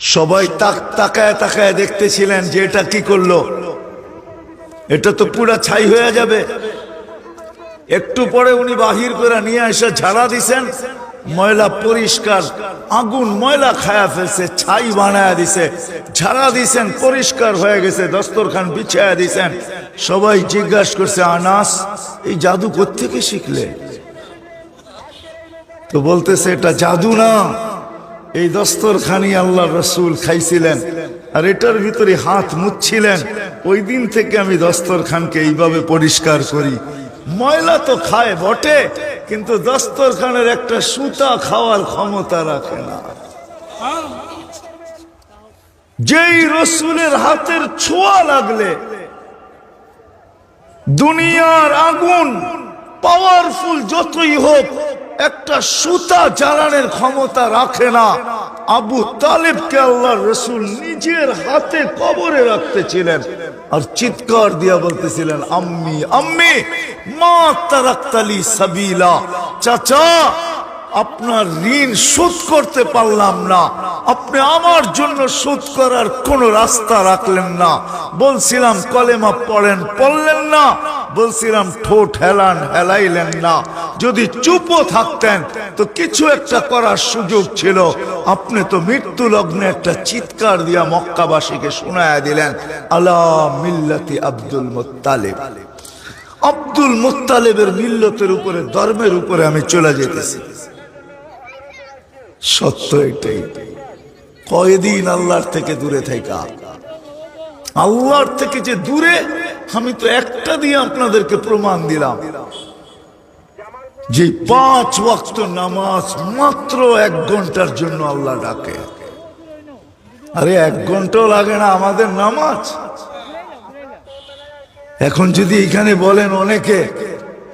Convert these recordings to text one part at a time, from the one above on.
সবাই তাক তাকায় তাকায় দেখতেছিলেন যে এটা কি করল। এটা তো পুরা ছাই হয়ে যাবে। একটু পরে উনি বাহির করে নিয়ে এসে ঝাড়া দিছেন। ময়লা পরিষ্কার, আগুন ময়লা খায়া ফেলছে, ছাই বানায় দিছে। ঝাড়া দিছেন, পরিষ্কার হয়ে গেছে, দস্তরখান বিছায়া দিছেন। সবাই জিজ্ঞাসা করছে, আনাস, এই জাদু কোত্থেকে শিখলে? তো বলতেছে, এটা জাদু না। এই দস্তরখানি আল্লাহ রসুল খাইছিলেন আর এটার ভিতরে হাত মুচ্ছিলেন ওই দিন থেকে আমি দস্তরখানকে এইভাবে পরিষ্কার করি। ময়লা তো খায় বটে, কিন্তু দস্তরখানের একটা সুতা খাওয়ার ক্ষমতা রাখে না। যেই রসুলের হাতের ছোঁয়া লাগলে, দুনিয়ার আগুন পাওয়ারফুল যতই হোক একটা সুতা জ্বালানোর ক্ষমতা রাখে না। আবু তালেবকে আল্লাহ রসুল নিজের হাতে কবরে রাখতেছিলেন। আর চিৎকার দিয়া বলতেছিলেন, আম্মি আম্মি, মা তারাক্তালি সাবিলা। চাচা, আপনার ঋণ শোধ করতে পারলাম না। আপনি আমার জন্য শোধ করার কোন রাস্তা রাখলেন না। বলছিলাম, কলেমা পড়েন, পড়লেন না। বলছিলাম, ঠোঁট হেলান হেলাইলেন না। যদি চুপও থাকতেন, তো কিছু একটা করার সুযোগ ছিল। আপনি তো মৃত্যু লগ্নে একটা চিৎকার দিয়া মক্কাবাসীকে শোনায়া দিলেন, আলা মিল্লাতি আব্দুল মোত্তালেব। আব্দুল মোত্তালেবের মিল্লতের উপরে, ধর্মের উপরে আমি চলে যেতেছি। সত্য এটাই। কয়দিন আল্লাহর থেকে দূরে থাকা আল্লাহর থেকে যে দূরে আমি তো একটা দিয়ে আপনাদেরকে প্রমাণ দিলাম। যে পাঁচ ওয়াক্ত নামাজ মাত্র এক ঘণ্টার জন্য আল্লাহ ডাকে। আরে এক ঘন্টাও লাগে না আমাদের নামাজ। এখন যদি এখানে বলেন অনেকে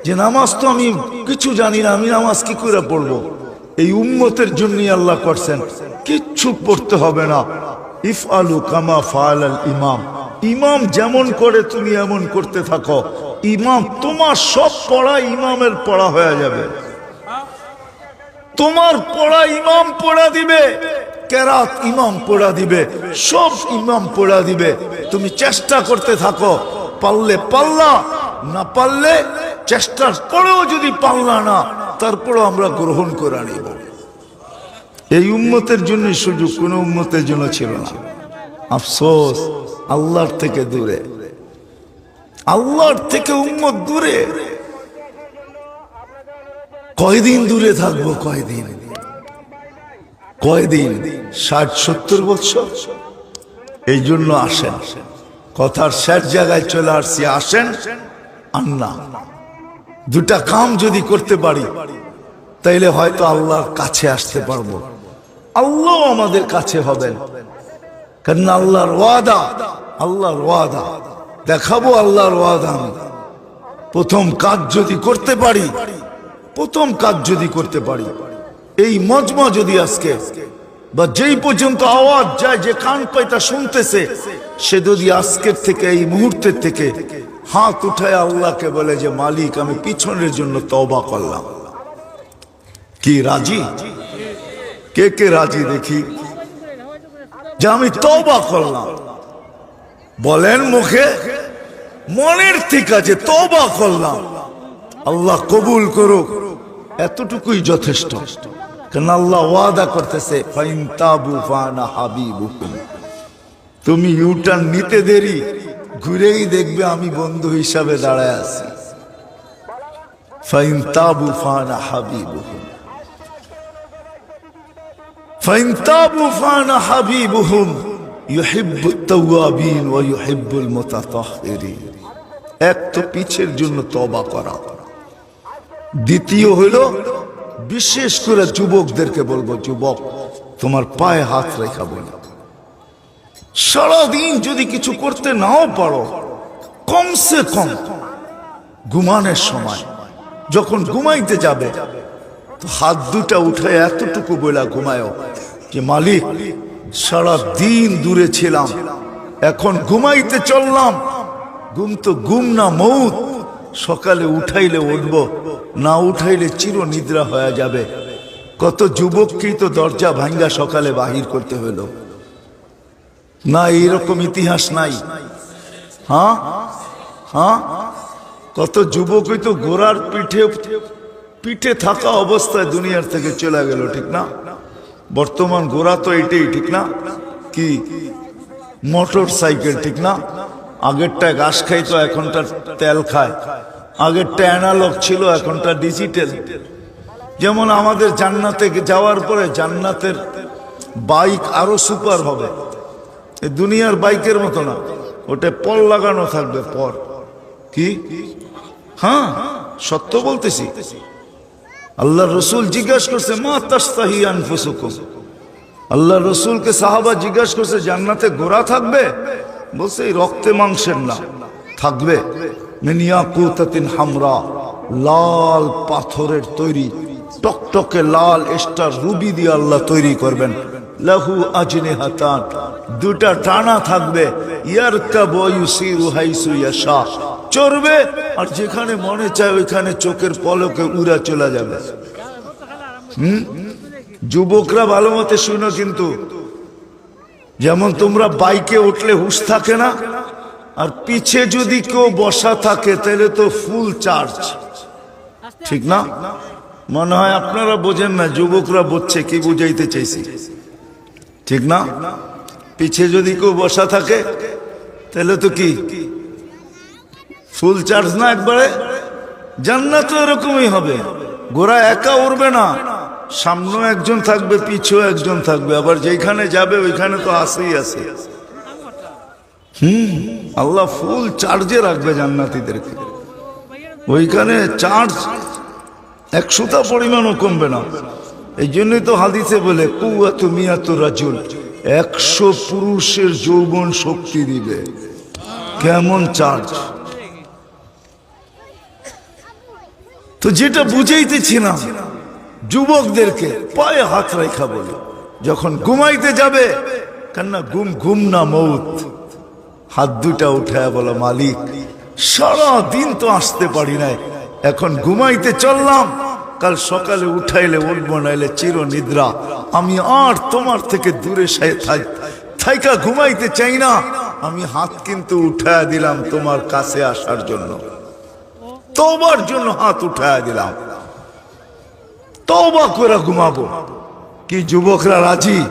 যে নামাজ তো আমি কিছু জানি না, আমি নামাজ কি করে পড়ব? এই উম্মতের জন্যই আল্লাহ করছেন। কিচ্ছু পড়তে হবে না। ইফ আলু কামা ফাল আল ইমাম। ইমাম যেমন করে, তুমি এমন করতে থাকো। ইমাম, তোমার সব পড়া ইমামের পড়া হয়ে যাবে। তোমার পড়া ইমাম পড়া দিবে, কেরাত ইমাম পড়া দিবে, সব ইমাম পড়া দিবে। তুমি চেষ্টা করতে থাকো, পারলে পাল্লা না পারলে চেষ্টার পরেও যদি পাল্লা না, তারপরও আমরা গ্রহণ করে নিব এই উম্মতের জন্য সুযোগ কোন উম্মতের জন্য ছিল না। আফসোস আল্লাহর থেকে দূরে। আল্লাহর থেকে উম্মত দূরে। কয়দিন দূরে থাকব? কয়দিন? কয়দিন? ষাট, সত্তর বছর? এই জন্য আসেন। কথার শেষ জায়গায় চলে আসছি। আসেন? আর না। দুটা কাম যদি করতে পারি, তাইলে হয়তো আল্লাহর কাছে আসতে পারব। আল্লাহ আমাদের কাছে হবেন। কারণ আল্লাহর ওয়াদা আল্লাহর ওয়াদা। দেখাবো আল্লাহর ওয়াদা প্রথম কাজ যদি করতে পারি, প্রথম কাজ যদি করতে পারি, এই মজমা যদি আজকে, বা যেই পর্যন্ত আওয়াজ যায়, যে কান পাইতা শুনতেছে, সে যদি আজকের থেকে, এই মুহূর্তের থেকে হাত উঠায় আল্লাহকে বলে যে, মালিক, আমি পিছনের জন্য তওবা করলাম। কি রাজি? কে কে রাজি দেখি? যে আমি তওবা করলাম। বলেন মুখে, মনের ঠিক আছে, তওবা করলাম। আল্লাহ কবুল করুক, এতটুকুই যথেষ্ট। কারণ আল্লাহ ওয়াদা করতেছে তাবু তুমি ইউটার্ন নিতে দেরি, ঘুরেই দেখবে আমি বন্ধু হিসাবে দাঁড়ায় আছি। ফাইন তাবু ফানা হাবিবুকুম তাবু এক তো পিছের জন্য তওবা করা। দ্বিতীয় হলো, বিশেষ করে যুবকদেরকে বলব, যুবক, তোমার পায়ে হাত রেখা বলি। সারাদিন যদি কিছু করতে নাও পারো, কমসে কম, ঘুমানোর সময়, যখন ঘুমাইতে যাবে হাত দুটা উঠে এতটুকু বইলা ঘুমায়ও যে, মালিক সারা দিন দূরে ছিলাম, এখন ঘুমাইতে চললাম। ঘুম তো ঘুম না মৌত। সকালে উঠাইলে উঠবো, না উঠাইলে চির নিদ্রা হয়ে যাবে। কত যুবককেই তো দরজা ভাঙ্গা সকালে বাহির করতে হলো না, এইরকম ইতিহাস নাই। হ্যাঁ? হ্যাঁ? কত যুবকই তো গোড়ার পিঠে পিঠে থাকা অবস্থায় দুনিয়ার থেকে চলে গেল, ঠিক না? বর্তমান ঘোড়া তো এটাই, ঠিক না? কি? মোটর সাইকেল, ঠিক না? আগেরটা ঘাস খাইতো এখনটা তেল খায়। আগেরটা অ্যানালগ ছিল এখনটা ডিজিটাল যেমন আমাদের জান্নাতে যাওয়ার পরে জান্নাতের বাইক আরও সুপার হবে। দুনিয়ার বাইকের মতো না। ওটা পল লাগানো থাকবে, পর। কি? হ্যাঁ সত্য বলতেছি। আল্লাহ রসুল জিজ্ঞাসা করছে, মা তাস্তাহি আল্লাহ রসুলকে সাহাবা জিজ্ঞাসা করছে, জান্নাতে গোড়া থাকবে? বলছে, এই রক্তে মাংসের না, থাকবে। মিনিয়া হামরা, লাল পাথরের তৈরি, টকটকে লাল স্টার রুবি দিয়ে আল্লাহ তৈরি করবেন। লাহু আজনে হাতান দুটা টানা থাকবে। ইয়ার কাবয়ুসিরু হাইসু ইয়াশা চড়বে, আর যেখানে মনে চায় ওইখানে চোখের পলকে উড়া চলে যাবে। যুবকরা ভালো মতে শুনো কিন্তু, যেমন তোমরা বাইকে উঠলে হুশ থাকে না, আর পিছে যদি কেউ বসা থাকে, তাহলে তো ফুল চার্জ ঠিক না? মনে হয় আপনারা বোঝেন না, যুবকরা বুঝছে, কি বুঝাইতে চাইছি। ঠিক না? পিছে যদি কেউ বসা থাকে, তাহলে তো কি? ফুল চার্জ না একবারে? জান্নাত এরকমই হবে। গোড়া একা উড়বে না। সামনেও একজন থাকবে, পিছেও একজন থাকবে। আবার যেখানে যাবে, ওইখানে তো আসেই আছে। হুম, আল্লাহ ফুল চার্জে রাখবে জান্নাতীদেরকে। ওইখানে চার্জ একশোটা পরিমাণও কমবে না। এই জন্যই তো হাদিসে বলে কুয়াত মিয়াত রাজুল একশো পুরুষের যৌবন শক্তি দিবে। কেমন চার্জ? তো যেটা বুঝাইতেছি না যুবকদেরকে পায়ে হাত রেখা বলে, যখন ঘুমাইতে যাবে, কেননা ঘুম ঘুম না মৌত। হাত দুটা উঠায় বলো, মালিক সারা দিন তো আসতে পারি নাই, এখন ঘুমাইতে চললাম, কাল সকালে উঠাইলে উঠবো, নাইলে চির নিদ্রা আমি আর তোমার থেকে দূরে থাইকা ঘুমাইতে চাই না, আমি হাত কিন্তু উঠায় দিলাম তোমার কাছে আসার জন্য। তোবার জন্য হাত উঠায় দিলাম। তবা করে ঘুমাবো। কি যুবকরা রাজি?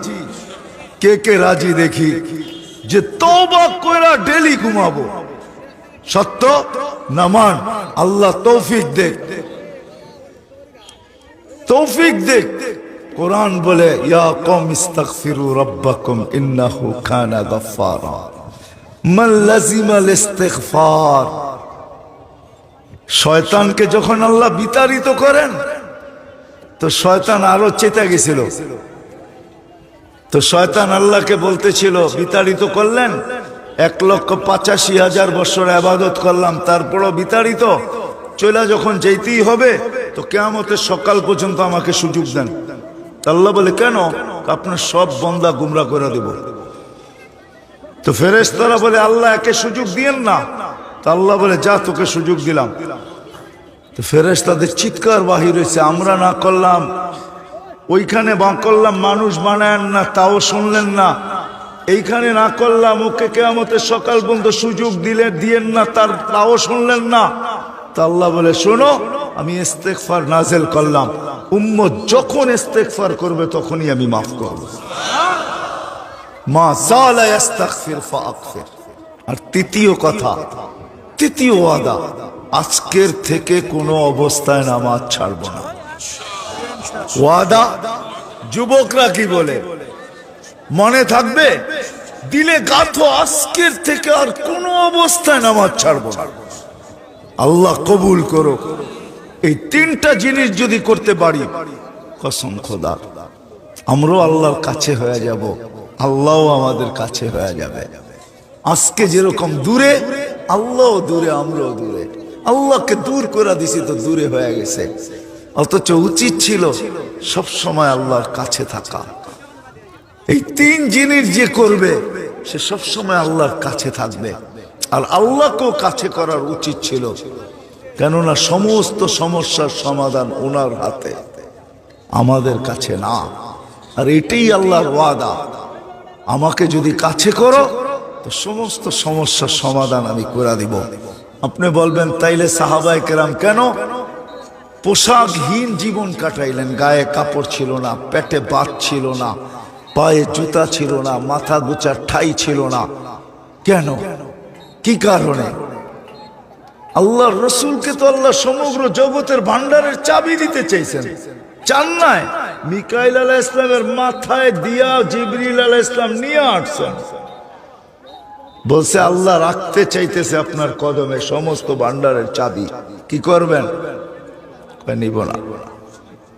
কে কে রাজি দেখি? যে তবা কইরা ডেলি ঘুমাবো। সত্য নামান আল্লাহ তৌফিক দেখ। তৌফিক দেখ। কোরআন বলে, ইয়া কম ইস্তাগফিরু রাব্বাকুম ইন্নাহু কানা গাফফারা। মান লাজিমাল ইস্তিগফার। শয়তানকে যখন আল্লাহ বিতাড়িত করেন, তো শয়তান আরও চেতা গেছিল। তো শয়তান আল্লাহকে বলতেছিল, বিতাড়িত করলেন? এক লক্ষ পঁচাশি হাজার বছর আবাদত করলাম, তারপরও বিতাড়িত? চলে যখন যেতেই হবে, তো কেয়ামতের সকাল পর্যন্ত আমাকে সুযোগ দেন। আল্লাহ বলে, কেন? আপনার সব বন্দা গুমরা করে দেব। তো ফেরেশতারা বলে, আল্লাহ একে সুযোগ দিয়েন না। আল্লাহ বলে, যা তোকে সুযোগ দিলাম। তো ফেরেস তাদের চিৎকার বাহির হয়েছে, আমরা না করলাম, ওইখানে বা করলাম, মানুষ বানায়েন না, তাও শুনলেন না। এইখানে না করলাম, ওকে কেয়ামতের সকাল পর্যন্ত সুযোগ দিলে, দিয়েন না, তার, তাও শুনলেন না। তা আল্লাহ বলে, শোনো, আমি ইস্তেকফার নাজেল করলাম। উম্মত যখন ইস্তেকফার করবে, তখনই আমি মাফ করব। মা আর তৃতীয় কথা তৃতীয় ওয়াদা, আজকের থেকে কোনো অবস্থায় নামাজ ছাড়ব না। ওয়াদা যুবকরা কি বলে? মনে থাকবে, দিলে গাথো আজকের থেকে আর কোনো অবস্থায় নামাজ ছাড়ব না। আল্লাহ কবুল করো এই তিনটা জিনিস যদি করতে পারি, কসম খোদা, আমরাও আল্লাহর কাছে হয়ে যাব, আল্লাহও আমাদের কাছে হয়ে যাবে। আজকে যেরকম দূরে আল্লাহ দূরে, আমরাও দূরে। আল্লাহকে দূর করে দিছি তো দূরে হয়ে গেছে। অথচ উচিত ছিল সব সময় আল্লাহর কাছে থাকা। এই তিন জিনিস যে করবে, সে সব সময় আল্লাহর কাছে থাকবে। আর আল্লাহকেও কাছে করার উচিত ছিল। কেননা সমস্ত সমস্যার সমাধান ওনার হাতে, আমাদের কাছে না। আর এটাই আল্লাহর ওয়াদা। আমাকে যদি কাছে করো তো সমস্ত সমস্যার সমাধান আমি করে দিব। আপনি বলবেন, তাইলে সাহাবাই কেরাম কেন? পোশাকহীন জীবন কাটাইলেন, গায়ে কাপড় ছিল না, পেটে বাত ছিল না, পায়ে জুতা ছিল না, মাথা গুচার ঠাই ছিল না। কেন? কি কারণে? আল্লাহ রসুলকে তো আল্লাহ সমগ্র জগতের ভান্ডারের চাবি দিতে চাইছেন। চান নাই? মিকাইল আলাহ ইসলামের মাথায় দিয়া জিবরিল আলাহ ইসলাম নিয়ে আসছেন। বলছে আল্লাহ রাখতে চাইতেছে আপনার কদমে সমস্ত ভান্ডারের চাবি। কি করবেন? নিব না।